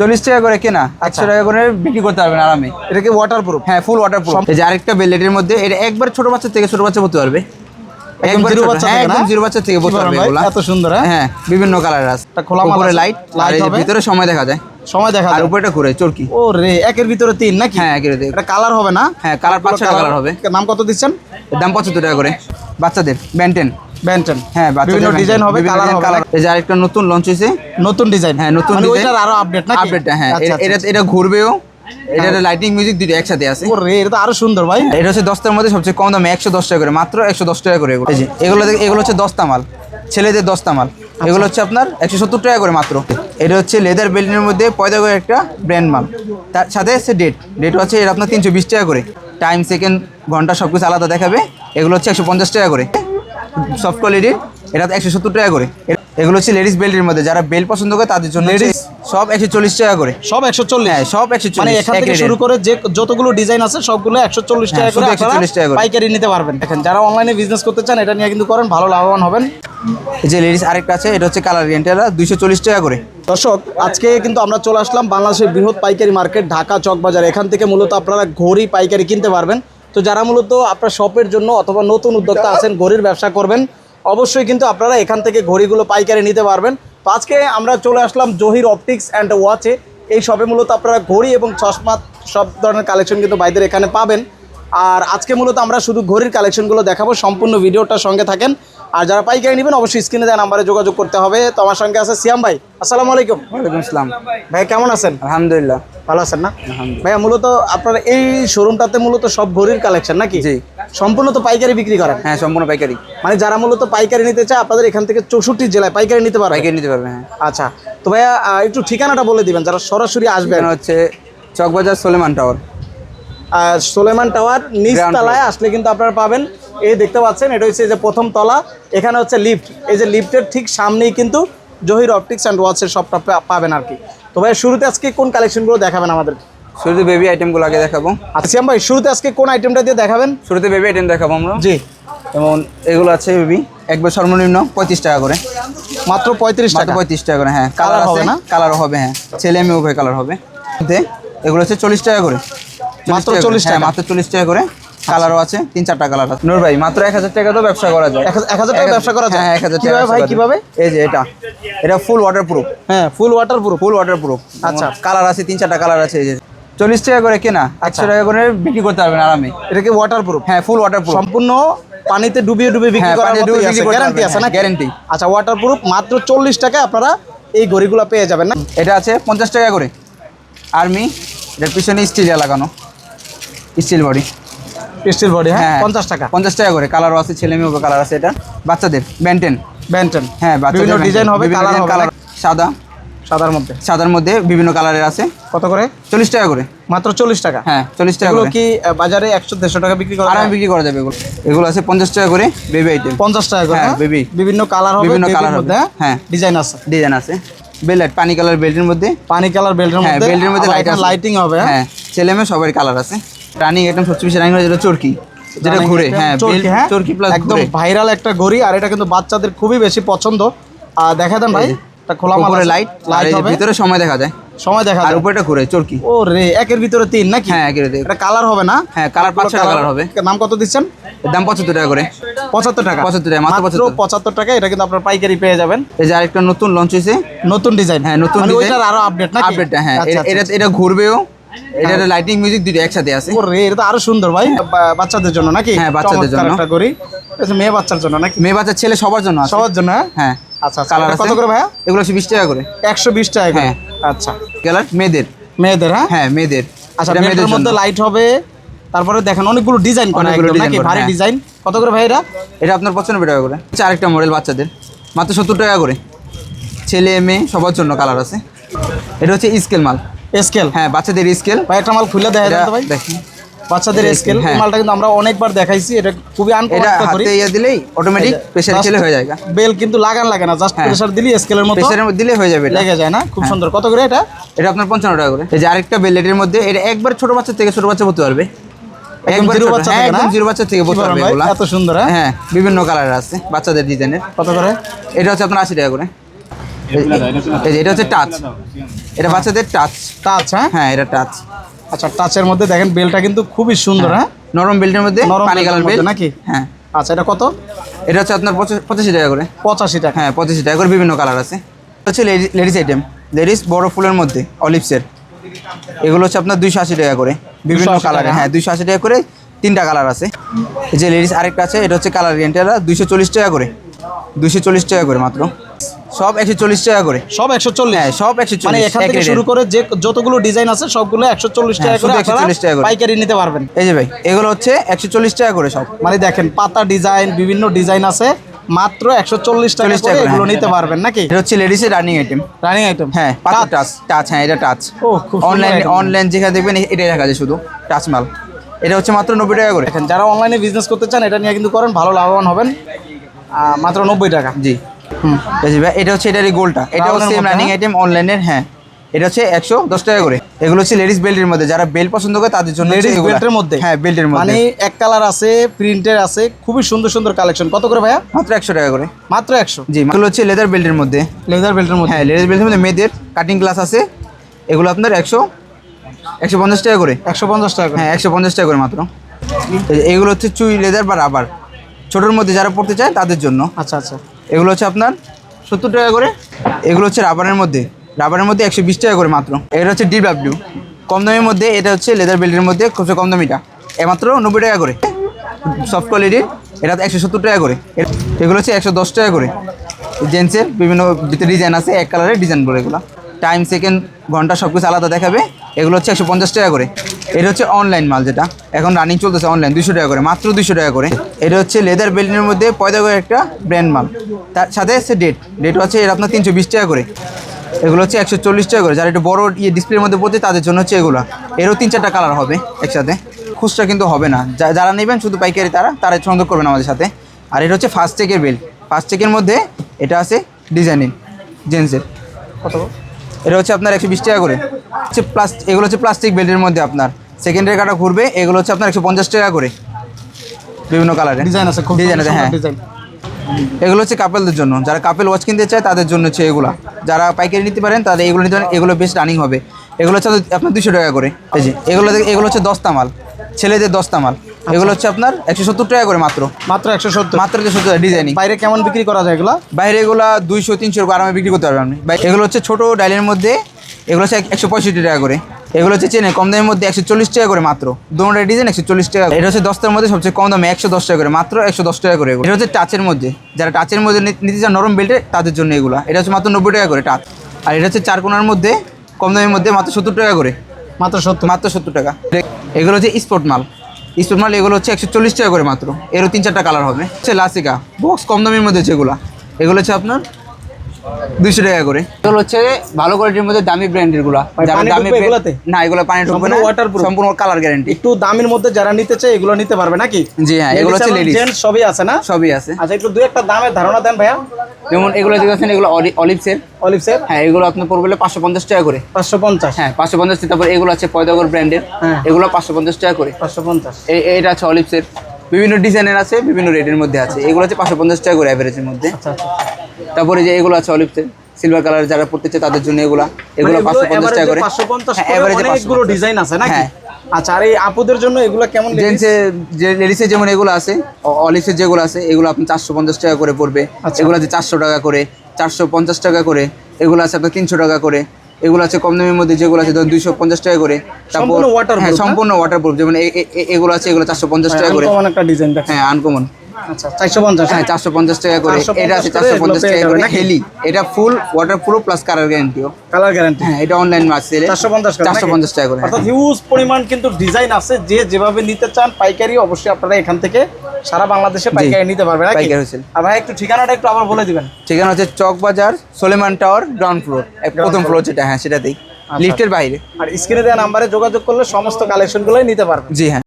চল্লিশ টাকা করে কেনা একশো টাকা করে বিক্রি করতে পারবেন আরামে। এটা কি ওয়াটার প্রুফ হ্যাঁ ফুল ওয়াটার প্রুফ এই যে আরেকটা বেলেটের মধ্যে এটা একবার ছোট বাচ্চা থেকে ছোট বাচ্চা পড়তে পারবে। হ্যাঁ, হ্যাঁ? হ্যাঁ বিভিন্ন কালার আছে। খোলা লাইট। ভিতরে সময় দেখা যায়। সময় দেখা যায়। উপরেটা ঘুরে চরকি। ও রে একের ভিতরে তিন নাকি? হ্যাঁ একের। এটা কালার হবে না? হ্যাঁ কালার পাঁচ কালার হবে। নাম কত দিচ্ছেন? দাম পঁচাত্তর টাকা করে। বাচ্চাদের ব্যান্টেন। ব্যান্টেন হ্যাঁ বিভিন্ন। ডিজাইন হবে কালার হবে। এই যে আরেকটা নতুন লঞ্চ হয়েছে? নতুন ডিজাইন হ্যাঁ নতুন মানে ডিজাইন ওইটার আরও আপডেট নাকি? আপডেটটা হ্যাঁ আচ্ছা, এটা- আচ্ছা, এটা ঘুরবেও। এটা লাইটিং মিউজিক দুটো একসাথে আছে। ও রে এটা তো আরও সুন্দর ভাই। এটা হচ্ছে দশটার মধ্যে সবচেয়ে কম দামে একশো দশ টাকা করে মাত্র একশো দশ টাকা করে এগুলো। এই যে এগুলো দেখে- এগুলো হচ্ছে দশটা মাল ছেলেদের দশটা মাল। এগুলো হচ্ছে আপনার একশো সত্তর টাকা করে মাত্র। এটা হচ্ছে লেদার বেল্টের মধ্যে পয়দা করে একটা ব্র্যান্ড মাল। তার সাথে আছে ডেট ডেট হচ্ছে এটা আপনার তিনশো বিশ টাকা করে। টাইম সেকেন্ড ঘণ্টা সব কিছু আলাদা দেখাবে। এগুলো হচ্ছে একশো পঞ্চাশ টাকা করে। সফট কোয়ালিটির এটা একশো সত্তর টাকা করে। এগুলো হচ্ছে লেডিস বেল্টের মধ্যে যারা বেল্ট পছন্দ করে তাদের জন্য ladies সব একশো চল্লিশ টাকা করে। সব একশো চল্লিশ? হ্যাঁ সব একশো মানে চল্লিশ এখান থেকে শুরু করে যে যতগুলো ডিজাইন আছে সবগুলো একশো চল্লিশ টাকা হ্যাঁ, করে শুধু আপনারা 140 টাকা করে। পাইকারি নিতে পারবেন। দেখেন যারা অনলাইনে বিজনেস করতে চান এটা নিয়ে কিন্তু করেন ভালো লাভবান হবেন। যে লেডিস আরেকটা আছে এটা হচ্ছে কালার এটা দুইশো চল্লিশ টাকা করে। দর্শক আজকে কিন্তু আমরা চলে আসলাম বাংলাদেশের বৃহৎ পাইকারি মার্কেট ঢাকা চকবাজার। এখান থেকে মূলত আপনারা ঘড়ি পাইকারি কিনতে পারবেন। তো যারা মূলত আপনার শপের জন্য অথবা নতুন উদ্যোক্তা আছেন, ঘড়ির ব্যবসা করবেন, অবশ্যই কিন্তু আপনারা এখান থেকে ঘড়িগুলো পাইকারি নিতে পারবেন। আজকে আমরা চলে আসলাম জহির অপটিক্স অ্যান্ড ওয়াচে এই শপে মূলত আপনারা ঘড়ি এবং চশমা সব ধরনের কালেকশন কিন্তু বাইদের এখানে পাবেন। আর আজকে মূলত আমরা শুধু ঘড়ির কালেকশনগুলো দেখাবো, সম্পূর্ণ ভিডিওটার সঙ্গে থাকেন। আর যারা পাইকারি নেবেন অবশ্যই স্ক্রিনে দেওয়া নাম্বারে যোগাযোগ করতে হবে। তো আমার সঙ্গে আছে সিয়াম ভাই। আসসালামু আলাইকুম। ওয়ালাইকুম আসসালাম। ভাই কেমন আছেন? আলহামদুলিল্লাহ। ভালো আছেন না? ভাইয়া মূলত আপনার এই শোরুমটাতে মূলত সব ঘড়ির কালেকশন নাকি? জি। সম্পূর্ণ তো পাইকারি বিক্রি করেন? হ্যাঁ সম্পূর্ণ পাইকারি। মানে যারা মূলত পাইকারি নিতে চায় আপনাদের এখান থেকে চৌষট্টি জেলায় পাইকারি নিতে পারবে? পাইকারি নিতে পারবে হ্যাঁ। আচ্ছা। তো ভাইয়া একটু ঠিকানাটা বলে দিবেন যারা সরাসরি আসবেন। হচ্ছে চকবাজার সোলেমান টাওয়ার আহ, সোলেমান টাওয়ার নিচ Ground আসলে কিন্তু আপনারা পাবেন এই দেখতে পাচ্ছেন এটা হচ্ছে যে প্রথম তলা এখানে হচ্ছে লিফট এই যে লিফটের ঠিক সামনেই কিন্তু জহির অপটিক্স অ্যান্ড ওয়াচের সবটা পাবেন আর কি। তো ভাই শুরুতে আজকে কোন কালেকশনগুলো দেখাবেন আমাদের? শুরুতে বেবি আইটেমগুলো আগে দেখাবো। আচ্ছা ভাই শুরুতে আজকে কোন আইটেমটা দিয়ে দেখাবেন? শুরুতে বেবি আইটেম দেখাবো আমরা। জি। যেমন এগুলো আছে বেবি একবার সর্বনিম্ন পঁয়ত্রিশ টাকা করে। মাত্র পঁয়ত্রিশ টাকা? পঁয়ত্রিশ টাকা করে হ্যাঁ। কালার হবে না? কালার হবে হ্যাঁ। ছেলে মেয়ে উভয় কালার হবে। এগুলো হচ্ছে চল্লিশ টাকা করে। মাত্র টাকা করে। 40 হ্যাঁ, টাকা? মাত্র চল্লিশ টাকা করে। কালারও আছে তিন চারটা কালার আছে। নূর ভাই মাত্র এক হাজার টাকা তো ব্যবসা করা যায়। এক হাজার- টাকা ব্যবসা করা যায়? হ্যাঁ এক হাজার টাকা কীভাবে ভাই, কীভাবে? এই যে এটা। এটা ফুল ওয়াটার প্রুফ হ্যাঁ full waterproof full waterproof আচ্ছা। কালার আছে তিন চারটা কালার আছে এই যে। চল্লিশ টাকা করে কেনা একশো টাকা করে বিক্রি করতে পারবেন আরামে। এটা কি ওয়াটার প্রুফ হ্যাঁ ফুল ওয়াটার প্রুফ সম্পূর্ণ পানিতে ডুবিয়ে ডুবিয়ে বিক্রি হ্যাঁ, করার গ্যারান্টি আছে না guarantee। আচ্ছা ওয়াটার প্রুফ মাত্র চল্লিশ টাকায় আপনারা এই ঘড়িগুলো পেয়ে যাবেন না? এটা আছে পঞ্চাশ টাকা করে। আর্মি এটার পিছনে স্টিল লাগানো। স্টিল বডি স্টিল বডি হ্যাঁ? হ্যাঁ। পঞ্চাশ টাকা। পঞ্চাশ টাকা করে। কালারও আছে ছেলে মেয়ে কালার আছে এটা। বাচ্চাদের ব্যান্টেন ব্যান্টন হ্যাঁ বিভিন্ন ডিজাইন হবে কালার colour, সাদা। সাদার মধ্যে। সাদার মধ্যে বিভিন্ন কালারের আছে। কত করে? চল্লিশ টাকা করে। মাত্র চল্লিশ টাকা? হ্যাঁ চল্লিশ টাকা এগুলো কি বাজারে একশো দেড়শো টাকা বিক্রি করা আরামে বিক্রি করা যাবে এগুলো। এগুলো আছে পঞ্চাশ টাকা করে বেবি আইটেম পঞ্চাশ টাকা করে হ্যাঁ, হ্যাঁ? বিভিন্ন কালার হবে বিভিন্ন baby colour র হবে, মধ্যে হ্যাঁ। ডিজাইন আছে। ডিজাইন আছে। বেলাইট পানি কালার বেল্টের মধ্যে। পানি কালার বেল্টের হ্যাঁ মধ্যে বেল্টের মধ্যে লাইট হবে হ্যাঁ? হ্যাঁ ছেলে মেয়ে সবারই কালার আছে। রানিং আইটেম সবচেয়ে বেশি রানিং যেটা চরকি যেটা ঘুরে। হ্যাঁ চরকি, belt, হ্যাঁ? প্লাস একদম ভাইরাল একটা ঘড়ি আর এটা কিন্তু বাচ্চাদের খুবই বেশি পছন্দ। আর দেখা দেন ভাই এটা খোলা মাল লাইট লাইট হবে। ভিতরে সময় দেখা যায়। সময় দেখা আর যায়। উপরেটা ঘুরে চরকি। ও রে একের ভিতরে তিন নাকি? হ্যাঁ একের দিকে। এটা কালার হবে না? হ্যাঁ কালার পাঁচ কালার হবে। নাম কত দিচ্ছেন? দাম পঁচাত্তর টাকা করে। পঁচাত্তর টাকা। 75 টাকা, মাত্র মাত্র 75 পঁচাত্তর টাকা এটা কিন্তু আপনার পাইকারি পেয়ে যাবেন। এই যে আরেকটা নতুন লঞ্চ হয়েছে। নতুন ডিজাইন হ্যাঁ নতুন ডিজাইন। ওইটার আরও আপডেট নাকি? আপডেটটা হ্যাঁ আচ্ছা, এটা- আচ্ছা, এটা এটা ঘুরবেও। এটা লাইটিং মিউজিক দুটো একসাথে আছে। ও রে এটা তো আরও সুন্দর ভাই। বাচ্চাদের জন্য নাকি? হ্যাঁ, বাচ্চাদের জন্য। একটা এটা মেয়ে বাচ্চার জন্য নাকি? মেয়ে বাচ্চা ছেলে সবার জন্য আছে। সবার জন্য হ্যাঁ? হ্যাঁ। আচ্ছা আচ্ছা কালার কত করে ভাইয়া? এগুলো হচ্ছে বিশ টাকা করে। একশো বিশ টাকা হ্যাঁ। আচ্ছা। কালার মেয়েদের। মেয়েদের হ্যাঁ? হ্যাঁ মেয়েদের। আচ্ছা মেয়েদের মধ্যে। লাইট হবে। তারপরে দেখেন অনেকগুলো ডিজাইন করা একদম নাকি? ভারী হ্যাঁ। ডিজাইন কত করে ভাই এটা? এটা আপনার পঁচানব্বই টাকা করে। আরেকটা মডেল বাচ্চাদের। মাত্র সত্তর টাকা করে। ছেলে মেয়ে সবার জন্য কালার আছে। এটা হচ্ছে স্কেল মাল। স্কেল হ্যাঁ বাচ্চাদের স্কেল ভাই একটা মাল খুলে দেখা যায় ভাই। দেখেন। বাচ্চাদের স্কেল হ্যাঁ। মালটা কিন্তু আমরা অনেকবার দেখাইছি এটা খুবই এটা হাতে ইয়ে দিলেই অটোমেটিক প্রেশার খেলে হয়ে যায় বেল কিন্তু লাগান লাগে না জাস্ট হ্যাঁ। প্রেসার দিলেই স্কেলের মতো প্রেশারের মধ্যে দিলে হয়ে যাবে এটা। লেগে যায় না খুব সুন্দর। কত করে এটা? এটা আপনার পঞ্চান্ন টাকা করে। এই যে আরেকটা বেলেটের মধ্যে এটা একবার ছোট বাচ্চা থেকে ছোট বাচ্চা পড়তে পারবে। একবার জিরো বাচ্চা হ্যাঁ, থেকে না? জিরো বাচ্চা থেকে পড়তে পারবে এত সুন্দর হ্যাঁ? হ্যাঁ বিভিন্ন কালার আছে বাচ্চাদের ডিজাইনের কত করে? এটা হচ্ছে আপনার আশি টাকা করে। এটা হচ্ছে টাচ এটা বাচ্চাদের টাচ টাচ হ্যাঁ? হ্যাঁ এটা টাচ আচ্ছা টাচের মধ্যে দেখেন বেলটা কিন্তু খুবই সুন্দর হ্যাঁ। নরম বেল্টের মধ্যে পানি কালার বেল্ট। নাকি? হ্যাঁ। আচ্ছা এটা কত? এটা হচ্ছে আপনার পঁচা- পঁচাশি টাকা করে। পঁচাশি টাকা। হ্যাঁ পঁচাশি টাকা করে বিভিন্ন কালার আছে। হচ্ছে লেডিস আইটেম লেডিস বড় ফুলের মধ্যে অলিভসের এগুলো হচ্ছে আপনার দুইশো আশি টাকা করে। বিভিন্ন 280 কালারে হ্যাঁ দুইশো আশি টাকা করে তিনটা কালার আছে। এই যে লেডিস আরেকটা আছে এটা হচ্ছে কালার এটা দুইশো চল্লিশ টাকা করে। দুইশো চল্লিশ টাকা করে মাত্র। সব একশো চল্লিশ টাকা করে। সব একশো চল্লিশ। হ্যাঁ সব একশো মানে চল্লিশ এখান থেকে শুরু করে যে যতগুলো ডিজাইন আছে সবগুলো একশো চল্লিশ হ্যাঁ, টাকা করে আপনারা 140 টাকা করে। পাইকারি নিতে পারবেন। এই যে ভাই এগুলো হচ্ছে একশো চল্লিশ টাকা করে সব। মানে দেখেন পাতা ডিজাইন বিভিন্ন ডিজাইন আছে মাত্র একশো চল্লিশ টাকা টাকা এগুলো হ্যাঁ, নিতে পারবেন নাকি? এটা হচ্ছে লেডিসের রানিং আইটেম রানিং আইটেম হ্যাঁ পাথর টাচ টাচ হ্যাঁ এটা টাচ ও অনলাইন অনলাইন যেখানে দেখবেন এটাই দেখা যায় শুধু টাচ মাল। এটা হচ্ছে মাত্র নব্বই টাকা করে। দেখেন যারা অনলাইনে বিজনেস করতে চান এটা নিয়ে কিন্তু করেন ভালো লাভবান হবেন। মাত্র নব্বই টাকা। জি। এটা হচ্ছে এটারই গোলটা। সেম মধ্যে, রানিং? আইটেম অনলাইনের হ্যাঁ। এটা হচ্ছে একশো দশ টাকা করে। এগুলো হচ্ছে লেডিস বেল্টের মধ্যে। যারা বেল্ট পছন্দ করে তাদের জন্য হচ্ছে লেডিস। বেল্টের মধ্যে? হ্যাঁ বেল্টের মানে এক কালার আছে প্রিন্টের আছে খুবই সুন্দর সুন্দর কালেকশন কত করে ভাইয়া? মাত্র একশো টাকা করে। মাত্র একশো? জি এগুলো হচ্ছে লেদার বেল্টের মধ্যে। লেদার বেল্টের মধ্যে? হ্যাঁ লেডিস বেল্টের মধ্যে মেয়েদের কাটিং ক্লাস আছে। এগুলো আপনার একশো একশো পঞ্চাশ টাকা করে। একশো পঞ্চাশ টাকা করে। হ্যাঁ একশো পঞ্চাশ টাকা করে মাত্র। এগুলো হচ্ছে চুই লেদার বা রাবার ছোটোর মধ্যে যারা পড়তে চায় তাদের জন্য। আচ্ছা আচ্ছা। এগুলো হচ্ছে আপনার সত্তর টাকা করে, এগুলো হচ্ছে রাবারের মধ্যে। রাবারের মধ্যে একশো বিশ টাকা করে মাত্র। এটা হচ্ছে ডিডাব্লিউ কম দামের মধ্যে, এটা হচ্ছে লেদার বেল্টের মধ্যে সবচেয়ে কম দামিটা। মাত্র নব্বই টাকা করে। সফট কোয়ালিটির এটা একশো সত্তর টাকা করে। এগুলো হচ্ছে একশো দশ টাকা করে। জেন্টসের বিভিন্ন ডিজাইন আছে, এক কালারের ডিজাইন ডিজাইনগুলো এগুলো। টাইম সেকেন্ড ঘণ্টা সব কিছু আলাদা দেখাবে। এগুলো হচ্ছে একশো পঞ্চাশ টাকা করে। এটা হচ্ছে অনলাইন মাল যেটা। এখন রানিং চলতেছে অনলাইন দুশো টাকা করে মাত্র দুশো টাকা করে। এটা হচ্ছে লেদার বেল্টের মধ্যে পয়দা করে একটা ব্র্যান্ড মাল। তার সাথে আছে ডেট ডেট হচ্ছে এটা আপনার তিনশো বিশ টাকা করে। এগুলো হচ্ছে একশো চল্লিশ টাকা করে। যারা একটু বড় ইয়ে ডিসপ্লের মধ্যে পড়ছে তাদের জন্য হচ্ছে এগুলো। এরও তিন চারটা কালার হবে একসাথে। খুচরা কিন্তু হবে না। যা- যারা নেবেন শুধু পাইকারি তারা তারা সংযোগ করবেন আমাদের সাথে। আর এটা হচ্ছে ফার্স্ট চেকের বেল্ট ফার্স্ট চেকের মধ্যে এটা আছে ডিজাইনিং জেন্টসের কত? এটা হচ্ছে আপনার একশো বিশ টাকা করে। হচ্ছে প্লাস এগুলো হচ্ছে প্লাস্টিক বেল্টের মধ্যে আপনার। সেকেন্ডের কাটা ঘুরবে এগুলো হচ্ছে আপনার একশো পঞ্চাশ টাকা করে। বিভিন্ন কালারে ডিজাইন আছে খুব ডিজাইন আছে হ্যাঁ। এগুলো হচ্ছে কাপেলদের জন্য। যারা কাপেল ওয়াচ কিনতে চায় তাদের জন্য হচ্ছে এগুলো। যারা পাইকারি নিতে পারেন তাদের এগুলো নিতে পারেন এগুলো বেশ রানিং হবে। এগুলো হচ্ছে আপনার দুশো টাকা করে এই যে। এগুলো দেখে- এগুলো হচ্ছে দস্তা মাল। ছেলেদের দস্তা মাল। এগুলো হচ্ছে আপনার একশো সত্তর টাকা করে মাত্র। মাত্র একশো সত্তর? মাত্র একশো সত্তর ডিজাইনিং বাইরে কেমন বিক্রি করা যায় এগুলো? বাইরে এগুলো দুইশো তিনশো আরামে বিক্রি করতে পারবেন আপনি। এগুলো হচ্ছে ছোটো ডাইলের মধ্যে এগুলো হচ্ছে একশো পঁয়ষট্টি টাকা করে। এগুলো হচ্ছে চেনে কম দামের মধ্যে একশো চল্লিশ টাকা করে মাত্র। দুটা ডিজাইন একশো চল্লিশ টাকা এটা হচ্ছে দশটার মধ্যে সবচেয়ে কম দামে একশো দশ টাকা করে। মাত্র একশো দশ টাকা করে এটা হচ্ছে টাচের মধ্যে। যারা টাচের মধ্যে নিতে চান নরম বেল্টে তাদের জন্য এগুলো। এটা হচ্ছে মাত্র নব্বই টাকা করে টাচ। আর এটা হচ্ছে চার কোনার মধ্যে কম দামের মধ্যে মাত্র সত্তর টাকা করে। মাত্র সত্তর। মাত্র সত্তর টাকা। এগুলো হচ্ছে স্পোর্ট মাল। স্পোর্ট মাল এগুলো হচ্ছে একশো চল্লিশ টাকা করে মাত্র। এরও তিন চারটা কালার হবে। হচ্ছে লাসিকা। বক্স কম দামের মধ্যে যেগুলো। এগুলো হচ্ছে আপনার দুইশো টাকা করে। এগুলো হচ্ছে ভালো কোয়ালিটির মধ্যে দামি ব্র্যান্ডেরগুলা। যারা দামি? না এগুলো পানি ঢুকবে না। waterproof? সম্পূর্ণ কালার গ্যারান্টি একটু দামের মধ্যে যারা নিতে চায় এগুলো নিতে পারবে নাকি? জি হ্যাঁ এগুলো হচ্ছে লেডিস জেন্টস সবই আছে না? সবই আছে। আচ্ছা একটু দু একটা দামের ধারণা দেন ভাইয়া। যেমন এগুলো দেখেছেন এগুলো অলিভসের অলিভসের হ্যাঁ এগুলো আপনার পড়বে পাঁচশো পঞ্চাশ টাকা করে। পাঁচশো পঞ্চাশ? হ্যাঁ পাঁচশো পঞ্চাশ তারপর এগুলো আছে পয়দাগর ব্র্যান্ডের হ্যাঁ। এগুলো পাঁচশো পঞ্চাশ টাকা করে। পাঁচশো পঞ্চাশ। এটা আছে অলিভসের বিভিন্ন ডিজাইনের আছে বিভিন্ন রেটের মধ্যে আছে। এগুলো হচ্ছে পাঁচশো পঞ্চাশ টাকা করে অ্যাভারেজের মধ্যে। আচ্ছা আচ্ছা। তারপরে যে এগুলো আছে অলিভসের সিলভার কালার যারা পড়তে চায় তাদের জন্য এগুলা। এগুলো মানে পাঁচশো পঞ্চাশ টাকা করে। অনেকগুলো ডিজাইন আছে নাকি? হ্যাঁ। আচ্ছা আর এই আপুদের জন্য এগুলো কেমন ladies? জেন্টসে যে লেডিসের যেমন এগুলো আছে অলিভসের যেগুলো আছে এগুলো আপনি চারশো পঞ্চাশ টাকা করে পড়বে। আচ্ছা। এগুলো আছে চারশো টাকা করে চারশো পঞ্চাশ টাকা করে এগুলো আছে আপনার তিনশো টাকা করে। এগুলো আছে কম দামের মধ্যে যেগুলো আছে দুইশো পঞ্চাশ টাকা করে। সম্পূর্ণ ওয়াটার হ্যাঁ? সম্পূর্ণ ওয়াটারপ্রুফ যেমন এগুলো আছে এগুলো চারশো পঞ্চাশ টাকা করে। আনকমন একটা ডিজাইন হ্যাঁ আনকমন আচ্ছা চারশো পঞ্চাশ হ্যাঁ চারশো পঞ্চাশ টাকা করে। এটা আছে করে চারশো পঞ্চাশ এগুলো পেয়ে টাকা করে হেলি এটা full waterproof plus colour গ্যারান্টিও কালার গ্যারান্টি হ্যাঁ এটা অনলাইন টাকা করে হ্যাঁ। অর্থাৎ হিউজ পরিমাণ কিন্তু ডিজাইন আছে যে যেভাবে নিতে চান পাইকারি অবশ্যই আপনারা এখান থেকে সারা বাংলাদেশে পাইকারি নিতে পারবেন পাইকারি wholesale। আর ভাই একটু ঠিকানাটা একটু আবার বলে দিবেন। ঠিকানা হচ্ছে Chawkbazar Solaiman tower ground floor প্রথম ফ্লোর যেটা হ্যাঁ সেটাতেই। আচ্ছা। লিফটের বাইরে। আর স্ক্রিনে দেওয়া নাম্বারে যোগাযোগ করলে সমস্ত কালেকশনগুলোই নিতে পারবেন। জি হ্যাঁ।